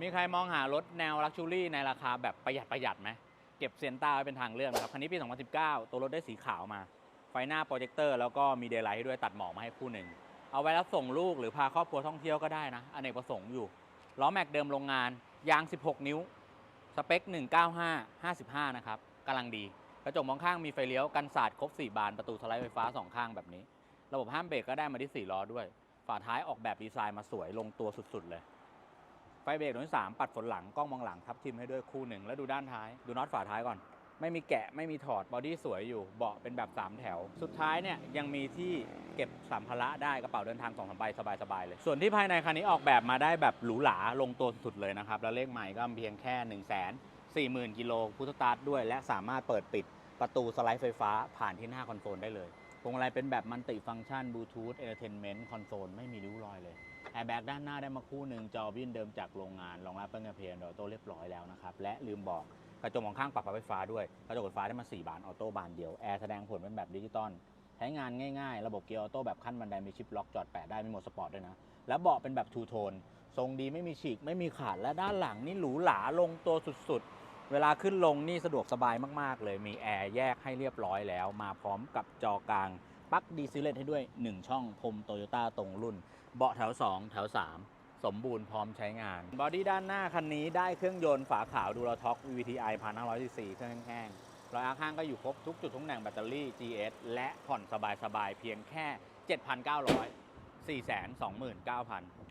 มีใครมองหารถแนวลักชูรี่ในราคาแบบประหยัดประหยัดไหมเก็บเซียนต้าไว้เป็นทางเลือกนะครับ คันนี้ปี 2019 ตัวรถได้สีขาวมา ไฟหน้าโปรเจคเตอร์แล้วก็มีเดย์ไลท์ด้วยตัดหมอกมาให้คู่หนึ่ง เอาไว้รับส่งลูกหรือพาครอบครัวท่องเที่ยวก็ได้นะอเนกประสงค์อยู่ ล้อแม็กเดิมโรงงาน ยาง 16 นิ้ว สเปค 195 55 นะครับกำลังดี กระจกมองข้างมีไฟเลี้ยวกันสาดครบ 4 บาน ประตูสไลด์ไฟฟ้า 2 ข้างแบบนี้ ระบบห้ามเบรกก็ได้มาที่ 4 ล้อด้วย ฝาท้ายออกแบบดีไซน์มาสวยลงตัวสุด ๆ เลย ฟเบรกตัวที่3ปัดฝนหลังกล้องมองหลังทับทิมให้ด้วยคู่หนึ่งแล้วดูด้านท้าย ดูน็อตฝาท้ายก่อน ไม่มีแกะไม่มีถอดบอดี้สวยอยู่เบาะเป็นแบบ 3 แถว สุดท้ายเนี่ยยังมีที่เก็บสัมภาระได้กระเป๋าเดินทางสองสามใบสบายๆเลย ส่วนที่ภายในคันนี้ออกแบบมาได้แบบหรูหราลงตัวสุดเลยนะครับแล้วเลขใหม่ก็เพียงแค่1 4 0 0 0 0กิโลพุทธสตาร์ทด้วย และสามารถเปิดปิดประตูสไลด์ไฟฟ้าผ่านที่หน้าคอนโซลได้เลย พวงมาลัยเป็นแบบมัลติฟังก์ชันบลูทูธเอเตอร์เทนเมนต์คอนโซลไม่มีริ้วรอยเลยแอร์แบ็กด้านหน้าได้มาคู่หนึ่งจอวินเดิมจากโรงงานรองรับเป็นกระเพนออโต้เรียบร้อยแล้วนะครับ และลืมบอกกระจกมองข้างปรับไฟฟ้าด้วย กระจกไฟฟ้าได้มา 4 บานออโต้บานเดียว แอร์แสดงผลเป็นแบบดิจิตอลใช้งานง่ายๆ ระบบเกียร์ออโต้แบบขั้นบันไดมีชิปล็อกจอดแปะได้มีโหมดสปอร์ตด้วยนะ แล้วเบาะเป็นแบบทูโทนทรงดีไม่มีฉีกไม่มีขาดและด้านหลังนี่หรูหราลงตัวสุดๆ เวลาขึ้นลงนี่สะดวกสบายมาก ๆ เลยมีแอร์แยกให้เรียบร้อยแล้ว มาพร้อมกับจอกลางปลั๊กดีซิเลตให้ด้วย 1 ช่องพรมโตโยต้าตรงรุ่น เบาะแถว 2 แถว 3 สมบูรณ์พร้อมใช้งาน บอดี้ด้านหน้าคันนี้ได้เครื่องยนต์ฝาขาวดูลท็อก VTI 1,500 cc เครื่องแห้งๆรอยอาข้างก็อยู่ครบทุกจุดทุกแหน่งแบตเตอรี่ GS และผ่อนสบายๆเพียงแค่ 7,900 429,000